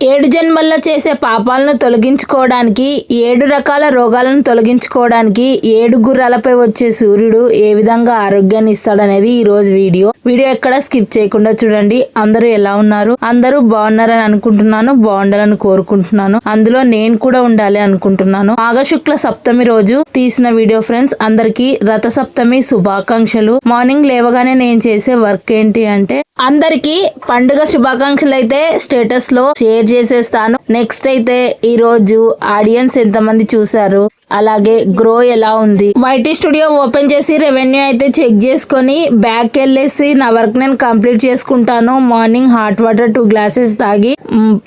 ఏడు జన్మల్లో చేసే పాపాలను తొలగించుకోవడానికి ఏడు రకాల రోగాలను తొలగించుకోవడానికి ఏడు గుర్రాలపై వచ్చే సూర్యుడు ఏ విధంగా ఆరోగ్యాన్ని ఇస్తాడనేది ఈ రోజు వీడియో. వీడియో ఎక్కడ స్కిప్ చేయకుండా చూడండి. అందరూ ఎలా ఉన్నారు? అందరూ బాగున్నారని అనుకుంటున్నాను. బాగుండాలని కోరుకుంటున్నాను. అందులో నేను కూడా ఉండాలి అనుకుంటున్నాను. మాఘశుక్ల సప్తమి రోజు తీసిన వీడియో ఫ్రెండ్స్ అందరికి రథ సప్తమి శుభాకాంక్షలు. మార్నింగ్ లేవగానే నేను చేసే వర్క్ ఏంటి అంటే అందరికి పండుగ శుభాకాంక్షలు అయితే స్టేటస్లో షేర్ చేసేస్తాను. నెక్స్ట్ అయితే ఈరోజు ఆడియన్స్ ఎంతమంది చూసారు అలాగే గ్రో ఎలా ఉంది? వైటీ స్టూడియో ఓపెన్ చేసి రెవెన్యూ అయితే చెక్ చేసుకొని బ్యాక్ వెళ్ళేసి నా వర్క్ నేను కంప్లీట్ చేసుకుంటాను. Morning hot water two glasses తాగి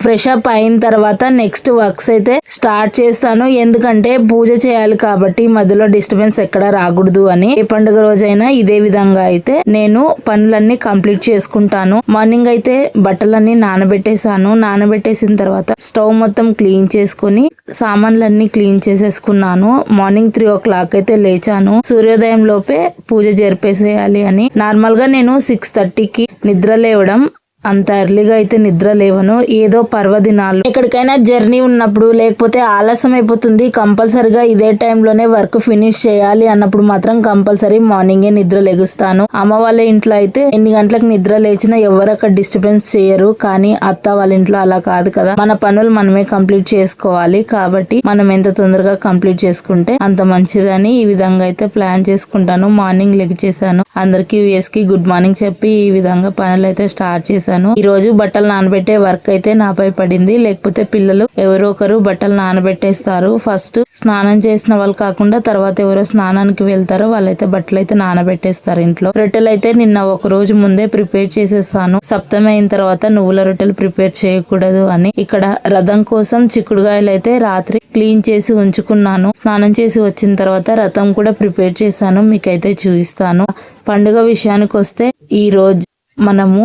ఫ్రెష్ అప్ అయిన తర్వాత నెక్స్ట్ వర్క్స్ అయితే స్టార్ట్ చేస్తాను. ఎందుకంటే పూజ చేయాలి కాబట్టి మధ్యలో డిస్టర్బెన్స్ ఎక్కడ రాకూడదు అని. ఏ పండుగ రోజైనా ఇదే విధంగా అయితే నేను పనులన్నీ కంప్లీట్ చేసుకుంటాను. మార్నింగ్ అయితే బట్టలన్నీ నానబెట్టేసాను నానబెట్టేసిన తర్వాత స్టవ్ మొత్తం క్లీన్ చేసుకొని సామాన్లన్నీ క్లీన్ చేసేసుకున్నాను. మార్నింగ్ త్రీ ఓ క్లాక్ అయితే లేచాను. సూర్యోదయం లోపే పూజ జరిపేసేయాలి అని. నార్మల్గా నేను సిక్స్ థర్టీకి నిద్ర లేవడం అంత ఎర్లీగా అయితే నిద్ర లేవను. ఏదో పర్వదినాలు. ఎక్కడికైనా జర్నీ ఉన్నప్పుడు లేకపోతే ఆలస్యం అయిపోతుంది కంపల్సరిగా ఇదే టైంలోనే వర్క్ ఫినిష్ చేయాలి అన్నప్పుడు మాత్రం కంపల్సరీ మార్నింగే నిద్ర లెగుస్తాను. అమ్మ వాళ్ళ ఇంట్లో అయితే ఎన్ని గంటలకు నిద్ర లేచినా ఎవరు అక్కడ డిస్టర్బెన్స్ చేయరు. కానీ అత్త వాళ్ళ ఇంట్లో అలా కాదు కదా. మన పనులు మనమే కంప్లీట్ చేసుకోవాలి. కాబట్టి మనం ఎంత తొందరగా కంప్లీట్ చేసుకుంటే అంత మంచిదని ఈ విధంగా అయితే ప్లాన్ చేసుకుంటాను. మార్నింగ్ లెగ్ చేశాను అందరికీ యూఎస్కి గుడ్ మార్నింగ్ చెప్పి ఈ విధంగా పనులు అయితే స్టార్ట్ చేశాను. ఈ రోజు బట్టలు నానబెట్టే వర్క్ అయితే నాపై పడింది. లేకపోతే పిల్లలు ఎవరో ఒకరు బట్టలు నానబెట్టేస్తారు. ఫస్ట్ స్నానం చేసిన వాళ్ళు కాకుండా తర్వాత ఎవరో స్నానానికి వెళ్తారో వాళ్ళైతే బట్టలు అయితే నానబెట్టేస్తారు ఇంట్లో. రొట్టెలు అయితే నిన్న ఒక రోజు ముందే ప్రిపేర్ చేసేసాను. సప్తమి అయిన తర్వాత నువ్వుల రొట్టెలు ప్రిపేర్ చేయకూడదు అని. ఇక్కడ రథం కోసం చిక్కుడుగాయలు అయితే రాత్రి క్లీన్ చేసి ఉంచుకున్నాను. స్నానం చేసి వచ్చిన తర్వాత రథం కూడా ప్రిపేర్ చేశాను. మీకైతే చూపిస్తాను. పండుగ విషయానికి వస్తే ఈ రోజు మనము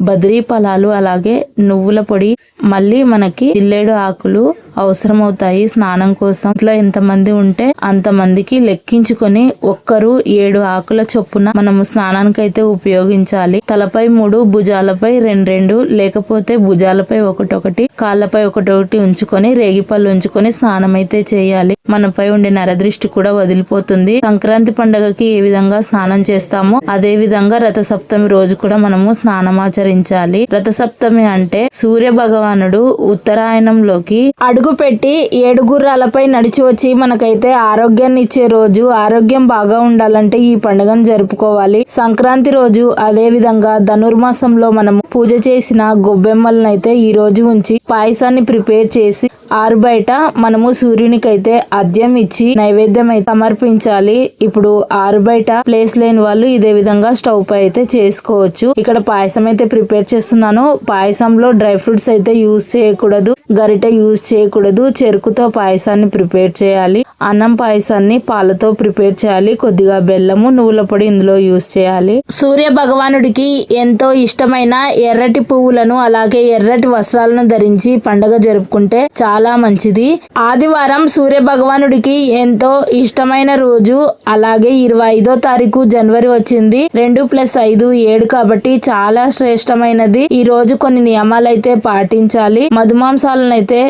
బద్రీ ఫలాలు అలాగే నువ్వుల పొడి మళ్ళీ మనకి జిల్లేడు ఆకులు అవసరమవుతాయి స్నానం కోసం. ఇట్లా ఎంతమంది ఉంటే అంతమందికి లెక్కించుకొని ఒక్కరు ఏడు ఆకుల చొప్పున మనము స్నానానికి అయితే ఉపయోగించాలి. తలపై మూడు భుజాలపై రెండు రెండు లేకపోతే భుజాలపై ఒకటొకటి కాళ్ళపై ఒకటొకటి ఉంచుకొని రేగిపళ్ళు ఉంచుకొని స్నానం అయితే చేయాలి. మనపై ఉండే నరదృష్టి కూడా వదిలిపోతుంది. సంక్రాంతి పండుగకి ఏ విధంగా స్నానం చేస్తామో అదే విధంగా రథ సప్తమి రోజు కూడా మనము స్నానం ఆచరించాలి. రథ సప్తమి అంటే సూర్య భగవానుడు ఉత్తరాయణంలోకి అడుగు పెట్టి ఏడుగుర్రాలపై నడిచి వచ్చి మనకైతే ఆరోగ్యాన్ని ఇచ్చే రోజు ఆరోగ్యం బాగా ఉండాలంటే ఈ పండుగను జరుపుకోవాలి. సంక్రాంతి రోజు అదే విధంగా ధనుర్మాసంలో మనం పూజ చేసిన గొబ్బెమ్మలనైతే అయితే ఈ రోజు ఉంచి పాయసాన్ని ప్రిపేర్ చేసి ఆరు బయట మనము సూర్యునికైతే అద్యం ఇచ్చి నైవేద్యం అయితే సమర్పించాలి. ఇప్పుడు ఆరు బయట ప్లేస్ లేని వాళ్ళు ఇదే విధంగా స్టవ్ పై అయితే చేసుకోవచ్చు. ఇక్కడ పాయసం అయితే ప్రిపేర్ చేస్తున్నాను. పాయసంలో డ్రై ఫ్రూట్స్ అయితే యూజ్ చేయకూడదు. గరిటె యూజ్ చేయకూడదు చెరుకుతో పాయసాన్ని ప్రిపేర్ చేయాలి. అన్నం పాయసాన్ని పాలతో ప్రిపేర్ చేయాలి. కొద్దిగా బెల్లము నువ్వుల పొడి ఇందులో యూస్ చేయాలి. సూర్య భగవానుడికి ఎంతో ఇష్టమైన ఎర్రటి పువ్వులను అలాగే ఎర్రటి వస్త్రాలను ధరించి పండగ జరుపుకుంటే చాలా మంచిది. ఆదివారం సూర్య భగవానుడికి ఎంతో ఇష్టమైన రోజు అలాగే ఇరవై ఐదో తారీఖు జనవరి వచ్చింది. రెండు ప్లస్ ఐదు ఏడు కాబట్టి చాలా శ్రేష్టమైనది. ఈ రోజు కొన్ని నియమాలు అయితే పాటించాలి. మధుమాంసాలను అయితే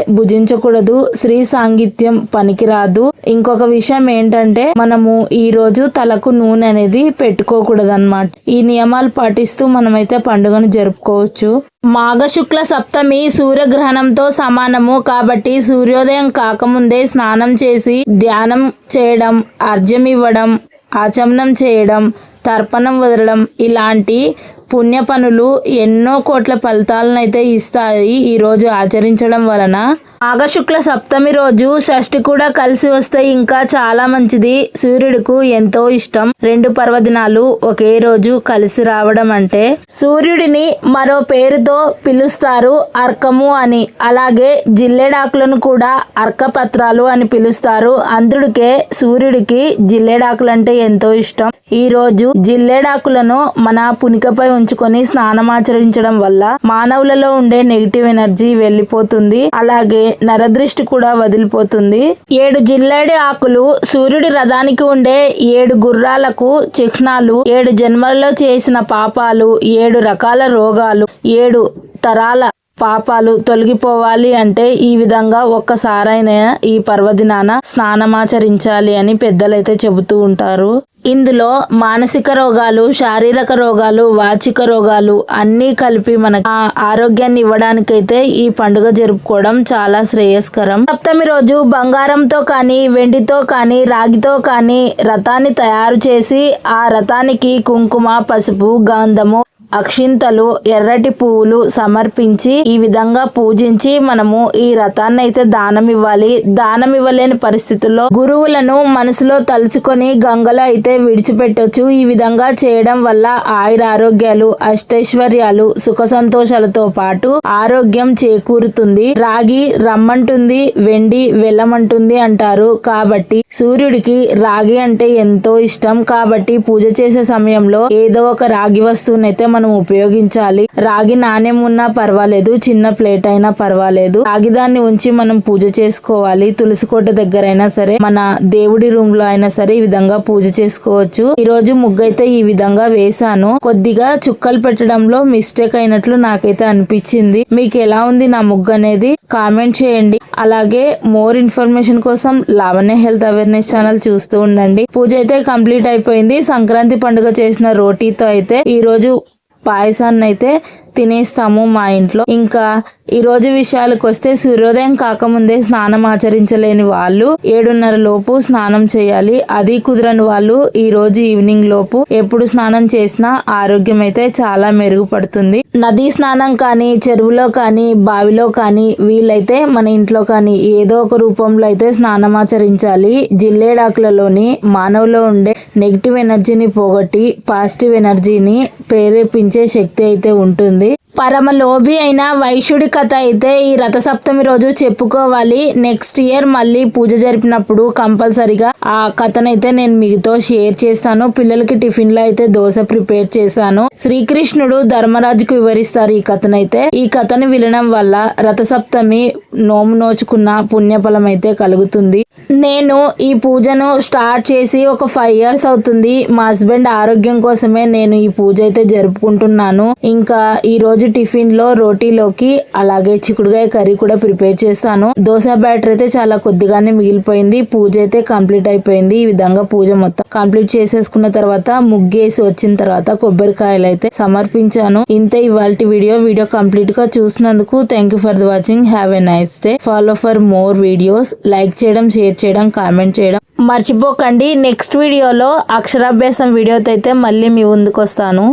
భుజించకూడదు స్త్రీ సాంగిత్యం పనికిరాదు. ఇంకొక విషయం ఏంటంటే మనము ఈ రోజు తలకు నూనె అనేది పెట్టుకోకూడదు అనమాట ఈ నియమాలు పాటిస్తూ మనమైతే పండుగను జరుపుకోవచ్చు. మాఘ శుక్ల సప్తమి సూర్యగ్రహణంతో సమానము. కాబట్టి సూర్యోదయం కాకముందే స్నానం చేసి ధ్యానం చేయడం అర్ఘ్యం ఇవ్వడం ఆచమనం చేయడం తర్పణం వదలడం ఇలాంటి పుణ్య పనులు ఎన్నో కోట్ల ఫలితాలను అయితే ఇస్తాయి ఈరోజు ఆచరించడం వలన మాఘశుక్ల సప్తమి రోజు షష్ఠి కూడా కలిసి వస్తే ఇంకా చాలా మంచిది. సూర్యుడికు ఎంతో ఇష్టం. రెండు పర్వదినాలు ఒకే రోజు కలిసి రావడం అంటే సూర్యుడిని మరో పేరుతో పిలుస్తారు అర్కము అని. అలాగే జిల్లెడాకులను కూడా అర్కపత్రాలు అని పిలుస్తారు. అందుడికే సూర్యుడికి జిల్లేడాకులు అంటే ఎంతో ఇష్టం. ఈ రోజు జిల్లెడాకులను మన పునికపై ఉంచుకొని స్నానమాచరించడం వల్ల మానవులలో ఉండే నెగిటివ్ ఎనర్జీ వెళ్ళిపోతుంది. అలాగే నరదృష్టి కూడా వదిలిపోతుంది. ఏడు జిల్లేడి ఆకులు సూర్యుడి రథానికి ఉండే ఏడు గుర్రాలకు చిహ్నాలు ఏడు జన్మల్లో చేసిన పాపాలు ఏడు రకాల రోగాలు ఏడు తరాల పాపాలు తొలగిపోవాలి అంటే ఈ విధంగా ఒక్కసారైనా ఈ పర్వదినాన స్నానమాచరించాలి అని పెద్దలైతే చెబుతూ ఉంటారు. ఇందులో మానసిక రోగాలు శారీరక రోగాలు వాచిక రోగాలు అన్నీ కలిపి మనకి ఆరోగ్యాన్ని ఇవ్వడానికైతే ఈ పండుగ జరుపుకోవడం చాలా శ్రేయస్కరం. సప్తమి రోజు బంగారంతో కానీ వెండితో కానీ రాగితో కానీ రథాన్ని తయారు చేసి ఆ రథానికి కుంకుమ పసుపు గంధము అక్షింతలు ఎర్రటి పువ్వులు సమర్పించి ఈ విధంగా పూజించి మనము ఈ రథాన్ని అయితే దానం ఇవ్వాలి దానం ఇవ్వలేని పరిస్థితుల్లో గురువులను మనసులో తలుచుకొని గంగలో అయితే విడిచిపెట్టొచ్చు. ఈ విధంగా చేయడం వల్ల ఆయుర ఆరోగ్యాలు అష్టైశ్వర్యాలు సుఖ సంతోషాలతో పాటు ఆరోగ్యం చేకూరుతుంది. రాగి రమ్మంటుంది వెండి వెళ్ళమంటుంది అంటారు. కాబట్టి సూర్యుడికి రాగి అంటే ఎంతో ఇష్టం. కాబట్టి పూజ చేసే సమయంలో ఏదో ఒక రాగి వస్తువునైతే మనం మనం ఉపయోగించాలి. రాగి నాణ్యం ఉన్నా పర్వాలేదు చిన్న ప్లేట్ అయినా పర్వాలేదు. రాగి దాన్ని ఉంచి మనం పూజ చేసుకోవాలి. తులసి కోట దగ్గర అయినా సరే మన దేవుడి రూమ్లో అయినా సరే ఈ విధంగా పూజ చేసుకోవచ్చు. ఈ రోజు ముగ్గు అయితే ఈ విధంగా వేసాను కొద్దిగా చుక్కలు పెట్టడంలో మిస్టేక్ అయినట్లు నాకైతే అనిపించింది. మీకు ఎలా ఉంది నా ముగ్గు అనేది కామెంట్ చేయండి. అలాగే మోర్ ఇన్ఫర్మేషన్ కోసం లావణ్య హెల్త్ అవేర్నెస్ ఛానల్ చూస్తూ ఉండండి. పూజ అయితే కంప్లీట్ అయిపోయింది. సంక్రాంతి పండుగ చేసిన రోటీతో అయితే ఈ రోజు పాయసాన్ని అయితే తినేస్తాము మా ఇంట్లో. ఇంకా ఈ రోజు విషయాలకు వస్తే సూర్యోదయం కాకముందే స్నానం ఆచరించలేని వాళ్ళు ఏడున్నర లోపు స్నానం చేయాలి. అది కుదరని వాళ్ళు ఈ రోజు ఈవినింగ్ లోపు ఎప్పుడు స్నానం చేసినా ఆరోగ్యం అయితే చాలా మెరుగుపడుతుంది. నదీ స్నానం కానీ చెరువులో కానీ బావిలో కానీ వీలైతే మన ఇంట్లో కానీ ఏదో ఒక రూపంలో అయితే స్నానం ఆచరించాలి. జిల్లేడాకులలోని మానవులో ఉండే నెగిటివ్ ఎనర్జీని పోగొట్టి పాజిటివ్ ఎనర్జీని ప్రేరేపించే శక్తి అయితే ఉంటుంది. ler. పరమలోభి అయిన వైశ్యుడి కథ అయితే ఈ రథసప్తమి రోజు చెప్పుకోవాలి. నెక్స్ట్ ఇయర్ మళ్ళీ పూజ జరిపినప్పుడు కంపల్సరిగా ఆ కథనైతే నేను మీతో షేర్ చేస్తాను. పిల్లలకి టిఫిన్లో అయితే దోశ ప్రిపేర్ చేశాను. శ్రీకృష్ణుడు ధర్మరాజుకు వివరిస్తారు ఈ కథనైతే. ఈ కథను వినడం వల్ల రథసప్తమి నోము నోచుకున్న పుణ్యఫలం అయితే కలుగుతుంది. నేను ఈ పూజను స్టార్ట్ చేసి ఒక ఫైవ్ ఇయర్స్ అవుతుంది. మా హస్బెండ్ ఆరోగ్యం కోసమే నేను ఈ పూజ అయితే జరుపుకుంటున్నాను. ఇంకా ఈ రోజు టిఫిన్లో రోటీలోకి అలాగే చిక్కుడుగాయ కర్రీ కూడా ప్రిపేర్ చేస్తాను. దోశ బ్యాటర్ అయితే చాలా కొద్దిగానే మిగిలిపోయింది. పూజ అయితే కంప్లీట్ అయిపోయింది. ఈ విధంగా పూజ మొత్తం కంప్లీట్ చేసేసుకున్న తర్వాత ముగ్గేసి వచ్చిన తర్వాత కొబ్బరికాయలు అయితే సమర్పించాను. ఇంతే ఇవాళ వీడియో. వీడియో కంప్లీట్గా చూసినందుకు thank you for the watching have a nice day follow for more videos like చేయడం షేర్ చేయడం కామెంట్ చేయడం మర్చిపోకండి. నెక్స్ట్ వీడియోలో అక్షరాభ్యాసం వీడియోతో అయితే మళ్ళీ మీ ముందుకు వస్తాను.